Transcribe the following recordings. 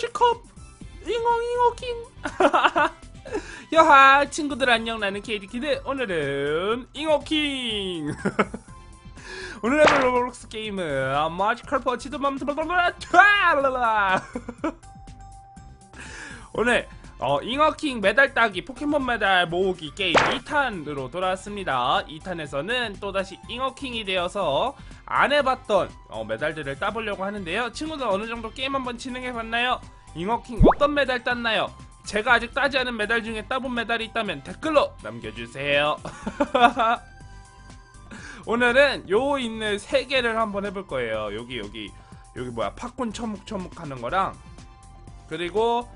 마지컵. 잉어잉어킹. 여하 친구들 안녕. 나는 케이디키드. 오늘은 잉어킹. 오늘 해볼 로블록스 게임은 마지컬 퍼치드 맘트블블블 오늘 어, 잉어킹 메달 따기 포켓몬 메달 모으기 게임 2탄으로 돌아왔습니다. 2탄에서는 또다시 잉어킹이 되어서 안 해봤던 어, 메달들을 따보려고 하는데요. 친구들 어느정도 게임 한번 진행해봤나요? 잉어킹 어떤 메달 땄나요? 제가 아직 따지 않은 메달 중에 따본 메달이 있다면 댓글로 남겨주세요. 오늘은 요 있는 세 개를 한번 해볼 거예요. 여기 여기 여기 뭐야? 팝콘 처묵처묵 하는 거랑 그리고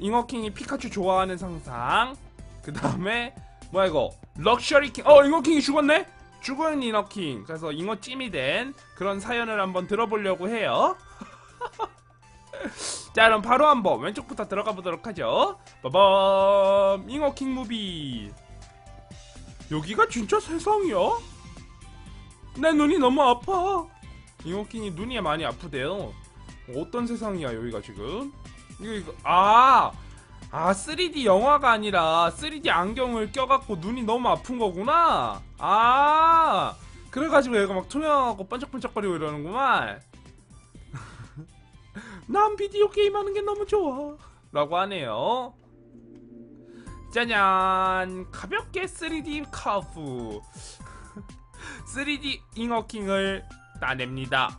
잉어킹이 피카츄 좋아하는 상상. 그 다음에 뭐야 이거? 럭셔리 킹 어 잉어킹이 죽었네? 죽은 잉어킹. 그래서 잉어찜이 된 그런 사연을 한번 들어보려고 해요. 자 그럼 바로 한번 왼쪽부터 들어가 보도록 하죠. 빠밤! 잉어킹 무비. 여기가 진짜 세상이야? 내 눈이 너무 아파. 잉어킹이 눈이 많이 아프대요. 어떤 세상이야 여기가 지금 이거 아! 아 3D 영화가 아니라 3D 안경을 껴갖고 눈이 너무 아픈 거구나? 아 그래가지고 얘가 막 투명하고 반짝반짝거리고 이러는구만. 난 비디오 게임 하는 게 너무 좋아. 라고 하네요. 짜잔. 가볍게 3D 카프. 3D 잉어킹을 따냅니다.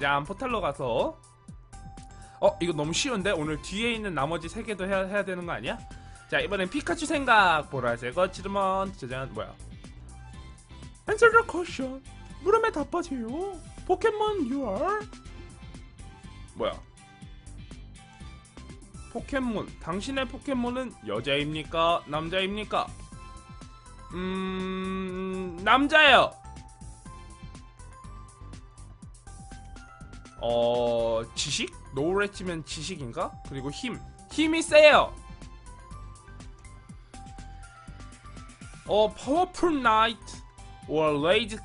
짠 포탈로 가서 어 이거 너무 쉬운데? 오늘 뒤에 있는 나머지 세 개도 해야, 해야 되는 거 아니야? 자 이번엔 피카츄 생각 보라색 어치르먼 짜잔 뭐야? The question. 물음에 답하세요. 포켓몬 UR 뭐야? 포켓몬. 당신의 포켓몬은 여자입니까? 남자입니까? 음 남자예요 어 지식? 노래 치면 지식인가? 그리고 힘 힘이 세요 어 파워풀 나이트 or 레이즈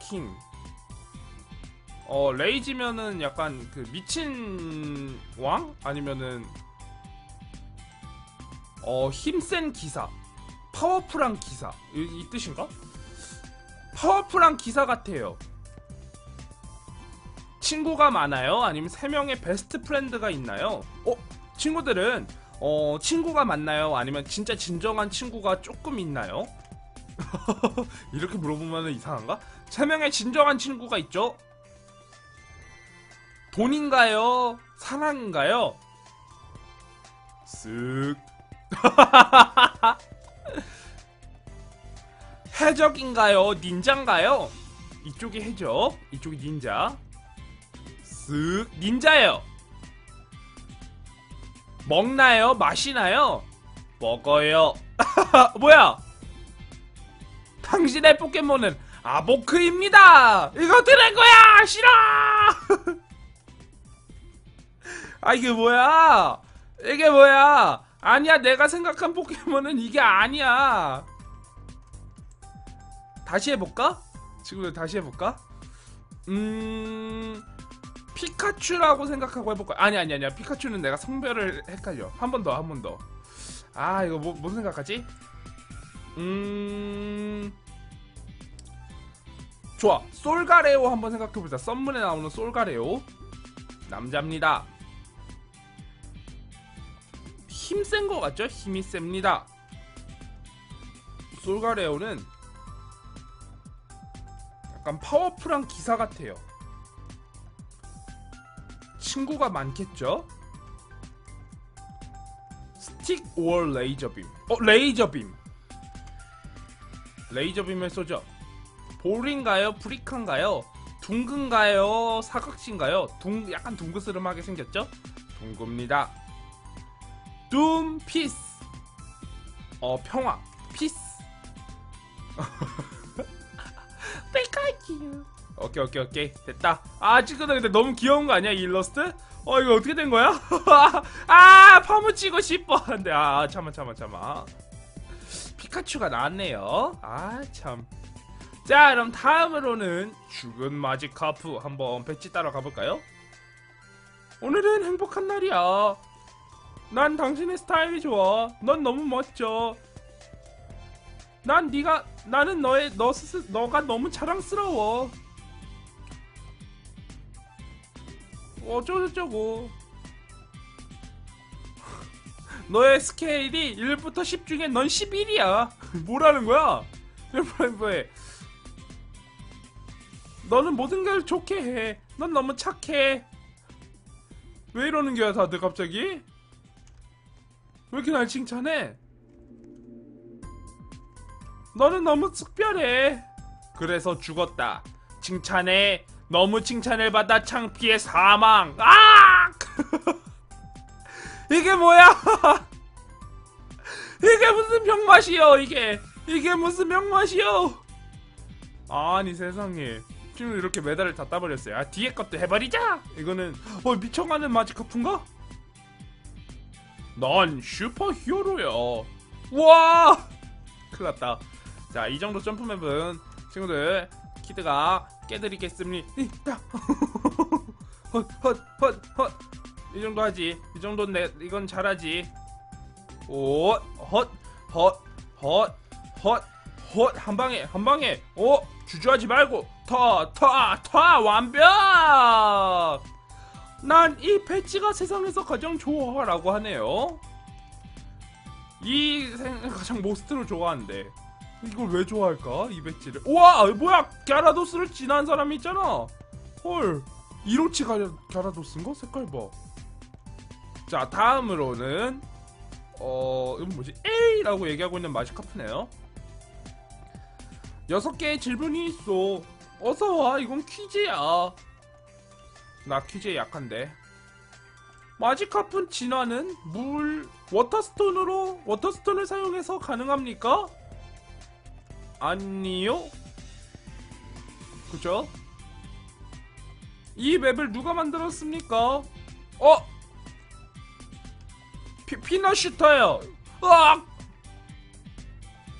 킹어 레이즈면은 약간 그 미친 왕? 아니면은 어 힘센 기사 파워풀한 기사 이, 이 뜻인가? 파워풀한 기사 같아요 친구가 많아요? 아니면 세 명의 베스트 프렌드가 있나요? 어? 친구들은 어 친구가 많나요? 아니면 진짜 진정한 친구가 조금 있나요? 이렇게 물어보면 이상한가? 세 명의 진정한 친구가 있죠? 돈인가요? 사랑인가요? 쓱 해적인가요? 닌자인가요? 이쪽이 해적, 이쪽이 닌자. 쓱 닌자예요. 먹나요? 마시나요? 먹어요. 뭐야? 당신의 포켓몬은 아보크입니다. 이거 들은 거야. 싫어. 아 이게 뭐야? 이게 뭐야? 아니야 내가 생각한 포켓몬은 이게 아니야. 다시 해볼까? 친구들 다시 해볼까? 음 피카츄라고 생각하고 해볼까? 아니 아니 아니야. 피카츄는 내가 성별을 헷갈려. 한 번 더 한 번 더. 아 이거 뭐, 뭐 생각하지? 음. 좋아. 솔가레오 한번 생각해보자. 썸문에 나오는 솔가레오. 남자입니다. 힘 센 거 같죠? 힘이 셉니다. 솔가레오는 약간 파워풀한 기사 같아요 친구가 많겠죠? 스틱 or 레이저빔 어 레이저빔 레이저빔을 쏘죠 볼인가요? 브리칸가요? 둥근가요? 사각신가요? 둥 약간 둥그스름하게 생겼죠? 둥굽니다 둠 피스 어 평화 피스 피카츄 오케이 오케이 오케이 됐다 아 친구들 근데 너무 귀여운 거 아니야 이 일러스트? 어 이거 어떻게 된 거야? 아 파묻히고 싶어 근데 아 참아 참아 참아 피카츄가 나왔네요 아참 자 그럼 다음으로는 죽은 마지카프 한번 배치 따라 가볼까요? 오늘은 행복한 날이야 난 당신의 스타일이 좋아. 넌 너무 멋져. 난 네가 나는 너의 너 스스 너가 너무 자랑스러워. 어쩌고저쩌고. 너의 스케일이 1부터 10 중에 넌 11이야. 뭐라는 거야? 뭐해? 너는 모든 걸 좋게 해. 넌 너무 착해. 왜 이러는 거야 다들 갑자기? 왜 이렇게 날 칭찬해? 너는 너무 특별해. 그래서 죽었다. 칭찬해. 너무 칭찬을 받아 창피해 사망. 아! 이게 뭐야? 이게 무슨 병맛이요? 이게 이게 무슨 병맛이요? 아니 세상에 지금 이렇게 메달을 다 따버렸어요. 아 뒤에 것도 해버리자. 이거는 어 미쳐가는 마지카프인가? 난 슈퍼 히어로야. 와, 큰일 났다. 자, 이 정도 점프맵은 친구들 키드가 깨드리겠습니다. 헛 헛 헛 헛 이 정도 하지. 이 정도는 내 이건 잘하지. 오, 헛, 헛, 헛, 헛, 헛, 한 방에, 한 방에. 오, 주저하지 말고 터, 터, 터, 완벽. 난이 배지가 세상에서 가장 좋아라고 하네요. 이 생 가장 모스트를 좋아한대. 이걸 왜 좋아할까? 이 배지를. 우와, 뭐야? 갸라도스를 지난 사람이 있잖아. 헐, 이로치 가 갸라도스인가? 색깔 봐. 자, 다음으로는 어, 이건 뭐지? A라고 얘기하고 있는 마지카프네요. 여섯 개의 질문이 있어. 어서 와, 이건 퀴즈야. 나 퀴즈에 약한데. 마지카프 진화는 물, 워터스톤으로, 워터스톤을 사용해서 가능합니까? 아니요? 그죠? 이 맵을 누가 만들었습니까? 어? 피, 피넛 슈터예요. 으악!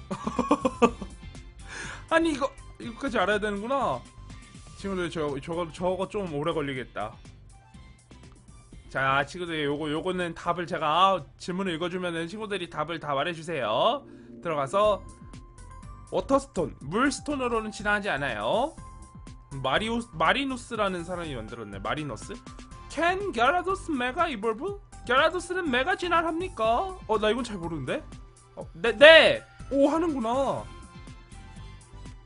아니 이거 이거까지 알아야 되는구나. 친구들 저 저거 저거 좀 오래 걸리겠다. 자 친구들 요거 요거는 답을 제가 질문을 읽어주면은 친구들이 답을 다 말해주세요. 들어가서 워터스톤 물스톤으로는 진화하지 않아요. 마리오 마리누스라는 사람이 만들었네. 마리너스. 캔 갸라도스 메가 이볼브? 갸라도스는 메가 진화합니까? 어 나 이건 잘 모르는데. 어, 네 네. 오 하는구나.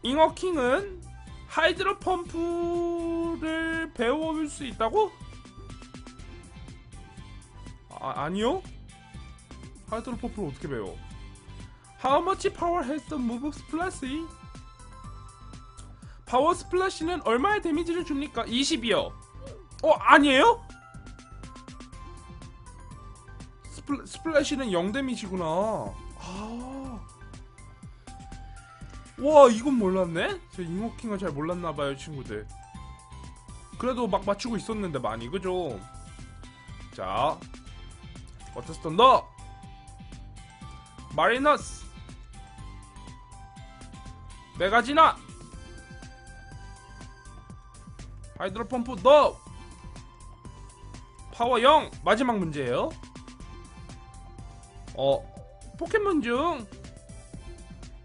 잉어킹은 하이드로 펌프를 배워볼 수 있다고? 아, 아니요? 하이드로 펌프를 어떻게 배워? How much power has the move splash? 파워 스플래시는 얼마의 데미지를 줍니까? 20이요. 어, 아니에요? 스플, 스플래시는 0 데미지구나. 아. 와 이건 몰랐네? 저 잉어킹을 잘 몰랐나봐요 친구들 그래도 막 맞추고 있었는데 많이 그죠? 자 워터스톤 너! 마리너스 메가지나. 하이드로 펌프 너! 파워 0 마지막 문제예요. 어 포켓몬 중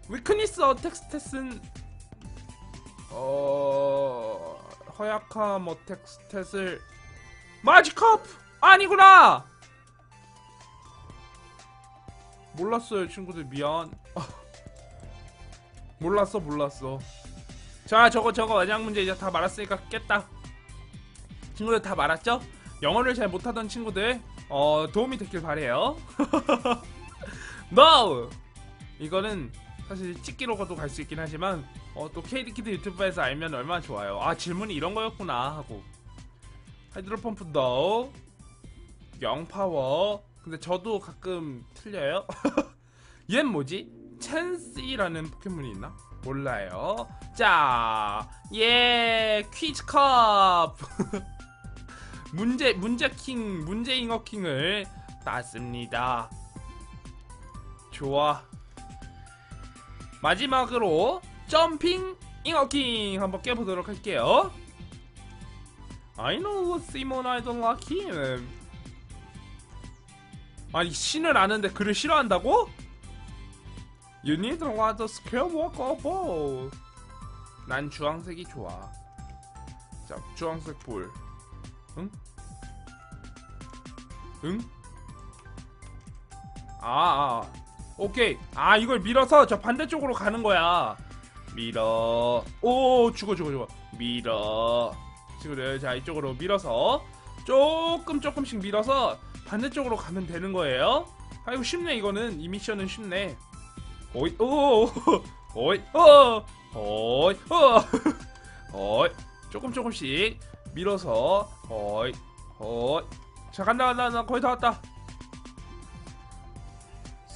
위크니스 어택 스탯은 어 허약함 어택 스탯을 마지컵 아니구나! 몰랐어요 친구들. 미안 몰랐어 몰랐어. 자 저거 저거. 마지막 문제 이제 다 말았으니까 깼다. 친구들 다 말았죠? 영어를 잘 못하던 친구들 어 도움이 됐길 바래요. NO! 이거는 사실 찍기로도 갈 수 있긴 하지만 어, 또 KD키드 유튜브에서 알면 얼마나 좋아요. 아 질문이 이런 거였구나 하고. 하이드로 펌프 NO. 영파워. 근데 저도 가끔 틀려요. 얜 뭐지? 첸시라는 포켓몬이 있나? 몰라요. 자, 예, 퀴즈컵. 문제, 문제킹, 문제잉어킹을 땄습니다. 좋아. 마지막으로 점핑 잉어킹 한번 깨보도록 할게요. I know Simon I don't like him. 아니 신을 아는데 글을 싫어한다고? You need a lot of skill work ball. 난 주황색이 좋아. 자, 주황색 볼. 응? 응? 아, 아. 오케이. 아, 이걸 밀어서 저 반대쪽으로 가는 거야. 밀어. 오, 죽어, 죽어, 죽어. 밀어. 친구들, 자, 이쪽으로 밀어서 조금 조금씩 밀어서 반대쪽으로 가면 되는 거예요. 아이고, 쉽네, 이거는. 이 미션은 쉽네. 오이, 오, 오이, 어, 오이, 어, 오이. 조금 조금씩 밀어서, 오이, 오이. 자, 간다, 간다, 간다. 거의 다 왔다.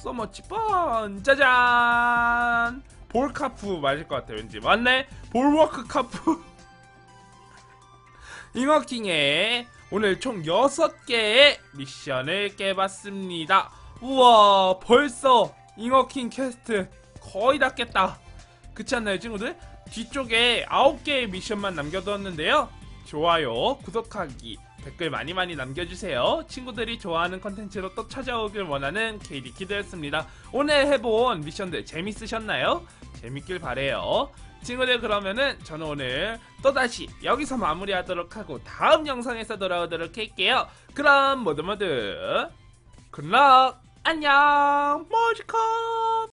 써머치 뻔 짜잔 볼카프 맞을 것 같아 왠지 맞네 볼워크 카프 잉어킹의 오늘 총 6개의 미션을 깨봤습니다 우와 벌써 잉어킹 퀘스트 거의 다 깼다 그렇지 않나요 친구들? 뒤쪽에 9개의 미션만 남겨두었는데요 좋아요 구독하기 댓글 많이 많이 남겨주세요. 친구들이 좋아하는 컨텐츠로 또 찾아오길 원하는 KD키드였습니다. 오늘 해본 미션들 재밌으셨나요? 재밌길 바래요. 친구들 그러면은 저는 오늘 또다시 여기서 마무리하도록 하고 다음 영상에서 돌아오도록 할게요. 그럼 모두 모두 굿럭 안녕. 머지컷